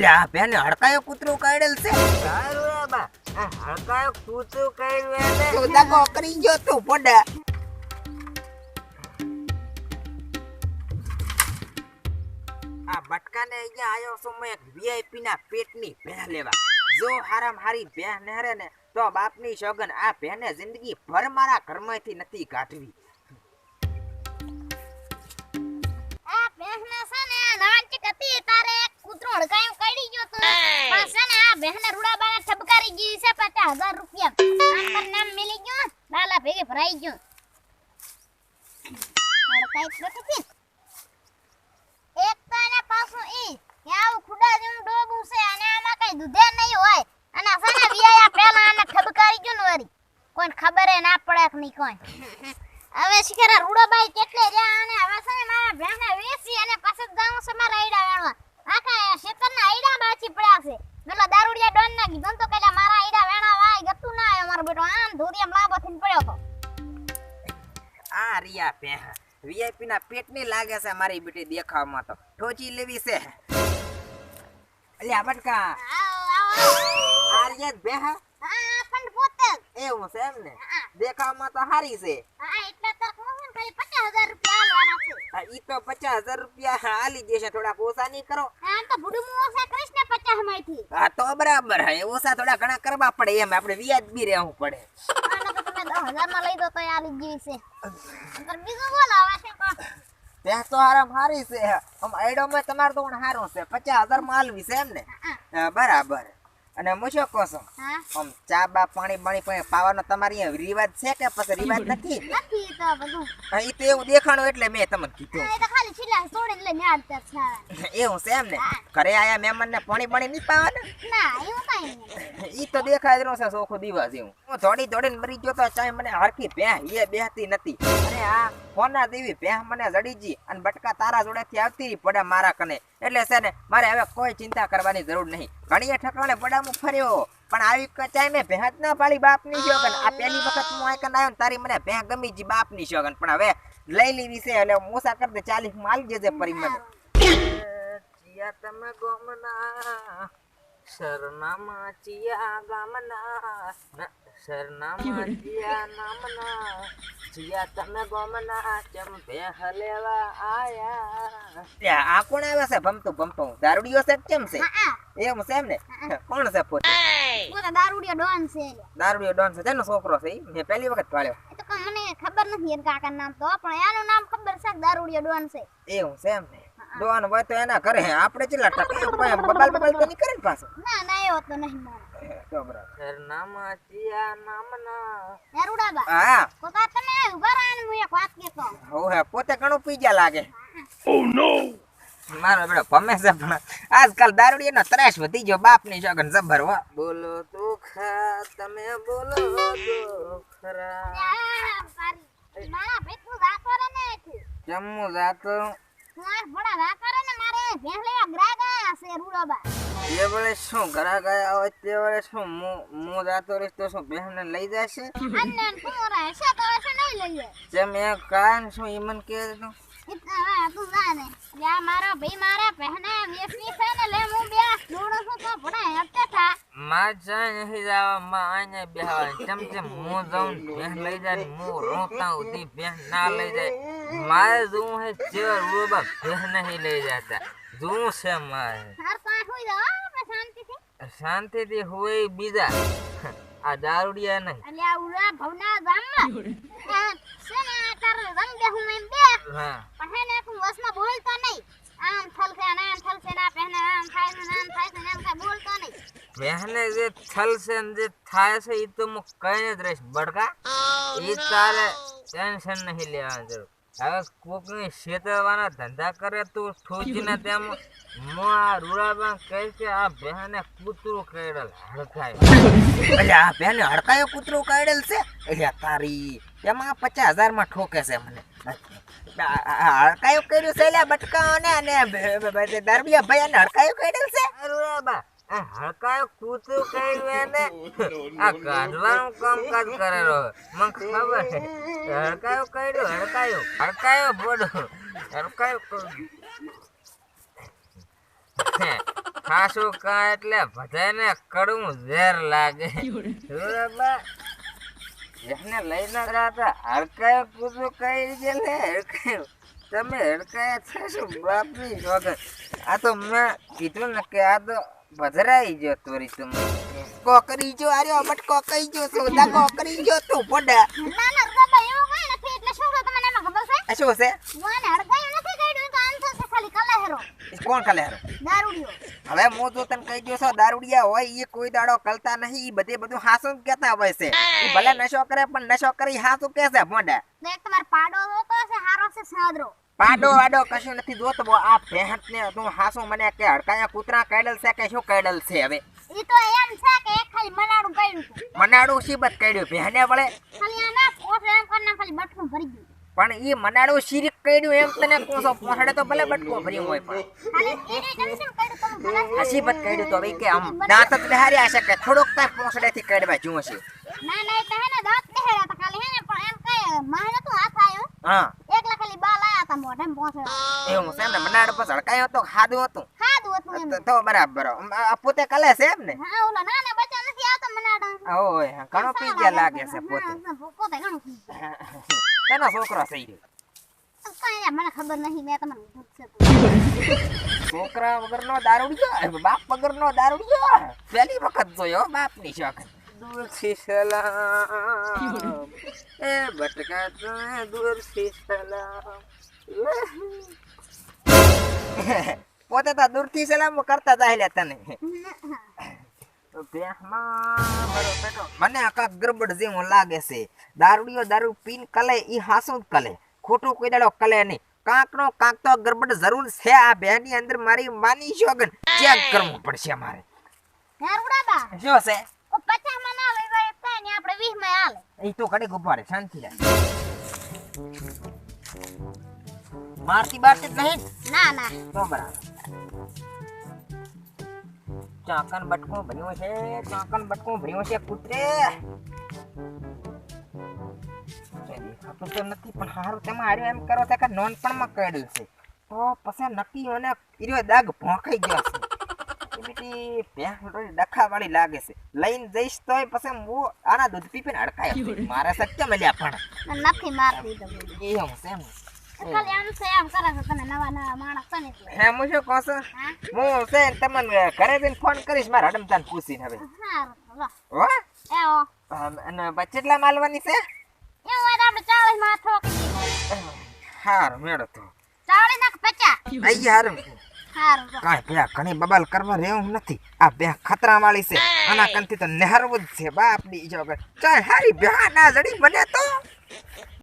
અલ્યા આ બેને હડકાયો કૂતરું કાઢેલ છે. તારું બા. આ કૂતરું કર્યું એને. તું દગો ગયો તું પોડા. આ બટકાને અહીંયા આયો છું મેં એક વીઆઈપી ના પેટની ભેહ લેવા. જો હારામ હારી બેહ નહેરે ને તો બાપની સોગન આ બેને જિંદગી ભર મારા ઘરમાંથી નથી કાઢવી. ના પડે કે નહીં કોઈ હવે શિખરા રૂડાબાઈ કેટલે રહ્યા અને હવે છે ને મારા ભેણને વેચી અને પછી ગામ જાઉં છે મારા આઈડા વેણવા. આખા શેતરના આઈડા બાચી પડ્યા છે. પેલો દારૂડિયા ડોન ના કીધું તો કહેલા મારા આઈડા વેણા વાય ગતું ના આવ્યો મારો બેટો. આમ ધોરિયામ લાંબો થઈને પડ્યો તો આ રિયા ભેહ વીઆઈપી ના પેટની લાગે છે મારી બેટી દેખાવમાં તો. ઠોચી લેવી છે. અલ્યા બટકા. આવો આવો. આ રિયા જ ભેહ હા ફંડ પોતે એવું છે એમ ને. દેખાવમાં તો હારી છે. હા એટલે તાર કહું છું ખાલી પચાસ હજાર રૂપિયા આલવાના છે. હા, ઈ તો પચાસ હજાર રૂપિયા આલી દેશે થોડા ઓછા નહીં કરો. આમ તો ભૂડું ઓછા કરીશ ને પચાસમાંથી હા તો બરાબર હે ઓછા થોડા ઘણા કરવા પડે એમ આપણે વ્યાજ બી રહેવું પડે. હજારમાં લઈ દો તો આલી જેવી છે. બીજું ત્યાં તો હારામ હારી છે આમ આઈડોમાં તમારે તો પણ હારું છે પચાસ હજારમાં આલવી છે એમ ને? હા, બરાબર. અને હું શું કહું છું? આમ ચા બા પાણી પાણી પણ પાવાનો તમારી અહીંયા રિવાજ છે કે પછી રિવાજ નથી? નથી તો બધું. હા, ઈ તો એવું દેખાણું એટલે મેં તમને કીધું. એ તો ખાલી છેલ્લા છોડીને લઈને આવતા છે એવું છે એમ ને? ઘરે આયા મહેમાન ને પાણી પાણી નહીં પાવાના? ના એવું કઈ નહીં. ઈ તો દેખાય રહ્યો છે, સોખો દીવા એવું હું થોડી દોડીને મરી ગયો તો ચાય મને હરખી ભેહ એ બેહતી નથી. અને આ ફોના દેવી ભેહ મને જડી જી અને બટકા તારા જોડેથી આવતી પડે મારા કને. એટલે છે ને, મારે હવે કોઈ ચિંતા કરવાની જરૂર નહીં. ઘણીએ ઠકાણે પડામું ફર્યો. પણ આવી ક- ચાય મેં ભેંસ ના પાડી બાપની શોગન આ પહેલી વખત હું આ કન આવ્યો તારી મને ભેં ગમી જી બાપની શોગન પણ હવે લઈ લેવી છે એટલે મોસા કરી દે ચાલીસ માલ જજે પરી મને તમે ગોમના. સરનામા ચિયા ગામના ન- સરનામા ચિયા નામના ચિયા તમે ગોમના ચમ ભેહ લેવા આયા લ્યા, આ કોણ આવે છે ભમતું ભમતું દારૂડિયો છે કે કેમ છે? હા એમ છે એમ ને કોણ છે પોતે? પૂરા દારૂડિયો ડોન છે. દારૂડિયો ડોન છે. તેનો છોકરો છે? મેં પહેલી વખત પાળ્યો. તો મને ખબર નથી એના કાકાનું નામ તો પણ એનું નામ ખબર છે કે દારૂડિયો ડોન છે. એવું છે એમ ને. ડોન હોય તો એના ઘરે આપણે ચેલા ટકા બબાલ બબાલ તો નહીં કરે ને પાછો. ના ના એવો તો નહીં મારો. તો બરાબર. સરનામા ચિયા નામના. દારૂડાબા હા. તો તા તમે ઊભા રહો હું એક વાત કહેતો હવે પોતે ઘણું પી ગયા લાગે મારો બેડો ભમે છે પણ આજકાલ દારૂડિયાનો ત્રાસ વધી ગયો બાપની શોગન જબર વા બોલો તો ખરા તમે બોલો તો ખરા મારી ભેટું વાકરે ને જમ્મુ જાતો. આ ભણા વાકરે ને મારે. ભેંસ લેવા ગ્રાહક આયા છે રૂડાબા. એ વળે શું ઘરા ગયા હોય તે વળે શું હું જાતો રહીશ તો શું બહેનને લઈ જશે? અન્ને કુંવરા હશે તો હશે નહીં લઈએ. જેમ એ કાન શું ઈ મને કે તો? તું જાને આ મારો ભાઈ મારા બહેને વેચવી છે ને લે હું બે. દોડું છું તો ભણા હટે થા માં જાય નહીં જવા માં આને બેહવા ચમ ચમ હું જાઉં બેહ લઈ જાય હું રોતા ઉધી બેહ ના લઈ જાય મારે જોવું હે ચેર રોબા બેહ નહીં લઈ જતા જોવું છે મારે શાંતિથી હોય બીજા આ દારૂડિયા નહીં એટલે આ ઉડા ભવના ગામમાં છે ને આ તાર રંગ બે હું એમ બે હા પણ હે ને તું વસમાં બોલતો નહીં આમ થલશે ને આમ થલશે ના પહેને આમ થાય ને આમ થાય ને આમ થાય બોલતો નહીં બેહને જે થલશે ને જે થાય છે એ તો હું કહીને જ રહીશ બડકા એ તારે ટેન્શન નહીં લેવાની જરૂર હવે કોકની શેતરવાના ધંધા કરે તું ઠોચીને તેમ હું આ રૂડાબા કહે કે આ બેહને કૂતરું કેડલ હડકાય એટલે આ બેહને હડકાયો કૂતરું કાઢેલ છે એટલે તારી એમાં પચાસ હજારમાં ઠોકે છે મને હડકાયો કર્યું છે એટલે બટકા અને અને દરબિયા ભાઈ હડકાયો કાઢેલ છે રૂડાબા આ હડકાયો કઈ એને? આ કાઢવાનું કામકાજ કરેલો. મને ખબર હડકાયો કર્યું હડકાયો હડકાયો બોડો હડકાયો ખાસું કા એટલે બધાને કડવું ઝેર લાગે. બરાબર એને લઈને રહ્યા હડકાય કૂદું કઈ છે ને હડકાયો તમે હડકાયા થશો બાપની વગર. આ તો મેં કીધું ને કે આ તો ભધરાઈ ગયો તોરી તું કોકરી જો આર્યો બટ કઈ જો સોદા કોકરી જો તું પોડા. ના ના બાબા એવું કઈ નથી. એટલે શું છે તમને એમાં ખબર છે? આ શું છે? વાન હડકાયું નથી તો આમ થશે ખાલી કલહેરો. કોણ કલહેરો? દારૂડિયો. હવે હું જો તને કહી દઉં છો દારૂડિયા હોય એ કોઈ દાડો કલતા નહીં ઈ બધે બધું હાસું કહેતા હોય છે. ભલે નશો કરે પણ નશો કરી હાસું કહે છે મોઢા તો તમાર પાડો હોતો છે હારો છે સાદરો. પાડો વાડો કશું નથી જોતો. આ ભેહટ ને તું હાસું મને કે હડકાયા કૂતરા કેડલ છે કે શું કેડલ છે હવે? ઈ તો એમ છે કે એક ખાલી મનાડું કાઢ્યું હતું મનાડું શીબત કાઢ્યું ભેહને વળે? ખાલી આના ઓછો એમ કરીને ખાલી બટકું ભરી ગયું. પણ ઈ મનાડું શીરીક કાઢ્યું એમ તને કોસો પહોંચડે તો ભલે બટકો ભર્યું હોય પણ. કેમ કાઢ્યું તો હવે કે આમ દાંત જ છે કે થોડોક કાંઈ પહોંચડેથી કાઢવા જુઓ છે ના ના તો હે ને દાંત બેહેરા તો ખાલી હે ને પણ એમ કઈ મારે તો હાથ આવ્યો હા. મોઢે પહોંચે એવું છે ને મનાડ પર ખાધું હતું. ખાધું હતું એમ. તો- બરાબર. આ પોતે કલે છે એમ ને? હા ઓલા નાના બચ્ચા નથી આવતા મનાડા. ઓય ઘણો પી ગયા લાગે છે પોતે. પોતે ઘણું પી ગયા. તેનો છોકરો થઈ ગયો કાંઈ મને ખબર નહીં મેં તમને. છોકરા વગરનો દારૂડિયો બાપ વગરનો દારૂડિયો પહેલી વખત જોયો બાપની શોખ. સલામ. એ બટકા તમે દૂરથી સલામ પોતે તો દૂરથી સલામ કરતા જાય તને. તો દેહમાં મારો બેટો મને આ કાંઈક ગરબડ જેવું લાગે છે. દારૂડિયો દારૂ પીન કલે ઈ હાસું જ કલે. ખોટું કોઈ દાડો કલે નહીં. કાંક નો કાંક તો ગરબડ જરૂર છે આ બેની અંદર મારી માની શોગન ચેક કરવું પડશે મારે. દારૂડા બા, શું છે? ઓ પચાસમાં ના લઈ કાંઈ નહીં, આપણે વીસમાં હાલે. એ તો કડે ગુબ્બા શાંતિ રહે. મારતી બારતી જ નહીં? ના ના. તો બરાબર. ચાકન બટકું ભર્યું છે ચાકન બટકું ભર્યું છે કૂતરે. દેખાતું તો નથી પણ હારું તમે હાર્યું એમ કરો છે કે નોનપણમાં કરેલું છે. તો પછી નક્કી અને ઈર્યો દાગ ભોંખાઈ ગયો છે. બેટી ભેંસ ડખા વાળી લાગે છે લઈને જઈશ તોય પછી હું આના દૂધ પીપીને અડકાય મારે સત્ય મળ્યા પણ નથી મારતી એ હું છે એમ. ખાલી આમ છે આમ કરે છે તમે નવા નવા માણસ ને એટલે. હે હું શું કહું છું હા? હું છે ને તમને ઘરે જઈને ફોન કરીશ મારા હડમતાને પૂછીને હવે હારું, લો. હો એ ઓ. આમ, અને પછી કેટલા માલવાની છે. હારું મેળો તો ચાળીસ નાખ પચાસ. હારું. કાંઈ બે ઘણી બબાલ કરવા રહેવું નથી. આ બે ખતરા વાળી છે આના કંથી તો નહેરવું જ છે. બાપની જો ચાલ હારી બે ના જડી બને તો.